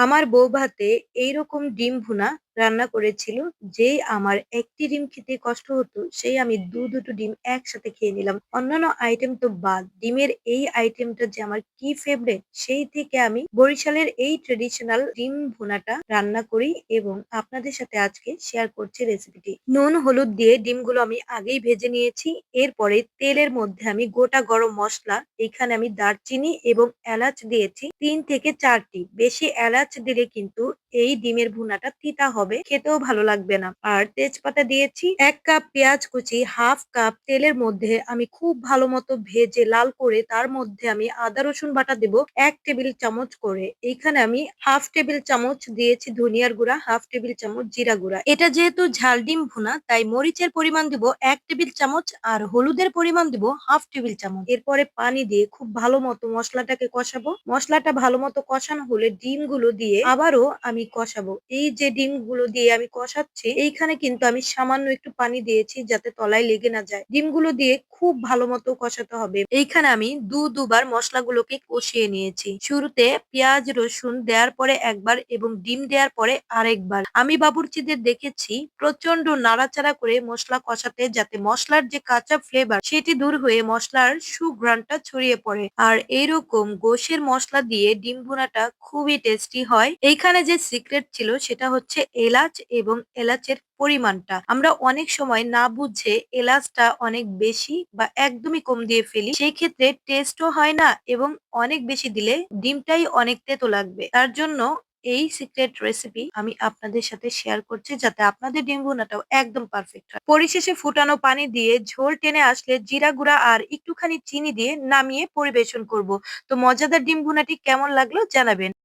আমার বৌভাতে এইরকম ডিম ভুনা রান্না করেছিল। যেই আমার একটি ডিম খেতে কষ্ট হতো, সেই আমি দু দুটো ডিম একসাথে খেয়ে নিলাম। অন্যান্য আইটেম তো বাদ, ডিমের এই আইটেমটা যে আমার কি ফেভারেট, সেই থেকে আমি বরিশালের এই ট্রেডিশনাল ডিম ভুনাটা রান্না করি এবং আপনাদের সাথে আজকে শেয়ার করছি রেসিপিটি। নুন, হলুদ দিয়ে ডিমগুলো আমি আগেই ভেজে নিয়েছি। এরপরে তেলের মধ্যে আমি গোটা গরম মশলা এখানে আমি দারচিনি এবং এলাচ দিয়েছি তিন থেকে চারটি বেশি এলাচ দিলে কিন্তু এই ডিমের ভুনাটা তিতা হবে, খেতেও ভালো লাগবে না। আর তেজপাতা দিয়েছি এক কাপ পেঁয়াজ কুচি, হাফ কাপ তেলের মধ্যে আমি খুব ভালো মতো ভেজে লাল করে তার মধ্যে আমি আদা রসুন বাটা দেব এক টেবিল চামচ করে। এইখানে আমি হাফ টেবিল চামচ দিয়েছি ধনিয়ার গুঁড়া, হাফ টেবিল চামচ জিরা গুঁড়া। এটা যেহেতু ঝাল ডিম ভুনা তাই মরিচের পরিমাণ দিব এক টেবিল চামচ আর হলুদের পরিমাণ দিব হাফ টেবিল চামচ। এরপরে পানি দিয়ে খুব ভালো মতো মশলাটাকে কষাবো। মশলাটা ভালো মতো কষানো হলে ডিমগুলো দিয়ে আবারও আমি কষাবো। এই যে ডিমগুলো দিয়ে আমি কষাচ্ছি, এইখানে কিন্তু আমি সামান্য একটু পানি দিয়েছি যাতে তলায় লেগে না যায়। ডিমগুলো দিয়ে খুব ভালো মতো কষাতে হবে। এইখানে আমি দু দুবার মসলাগুলোকে কষিয়ে নিয়েছি। শুরুতে পেঁয়াজ রসুন দেওয়ার পরে একবার এবং ডিম দেওয়ার পরে আরেকবার। আমি বাবুর্চিদের দেখেছি প্রচণ্ড নাড়াচাড়া করে মশলা কষাতে যাতে মশলার যে কাঁচা ফ্লেভার সেটি দূর হয়ে মশলার সুঘ্রাণটা ছড়িয়ে পড়ে। আর এইরকম গোশের মশলা দিয়ে ডিম ভুনাটা খুবই টেস্টি হয়। এইখানে যে সিক্রেট ছিল সেটা হচ্ছে এলাচ এবং এলাচের পরিমাণটা। আমরা অনেক সময় না বুঝে এলাচটা অনেক বেশি বা একদমই কম দিয়ে ফেলি। সেই ক্ষেত্রে টেস্টও হয় না এবং অনেক বেশি দিলে ডিমটাই অনেক তেতো লাগবে। তার জন্য এই সিক্রেট রেসিপি আমি আপনাদের সাথে শেয়ার করছি যাতে আপনাদের ডিম ভুনাটাও একদম পারফেক্ট হয়। পরিশেষে ফুটানো পানি দিয়ে ঝোল টেনে আসলে জিরা গুঁড়া আর একটুখানি চিনি দিয়ে নামিয়ে পরিবেশন করব। তো মজাদার ডিম ভুনাটি কেমন লাগল জানাবেন।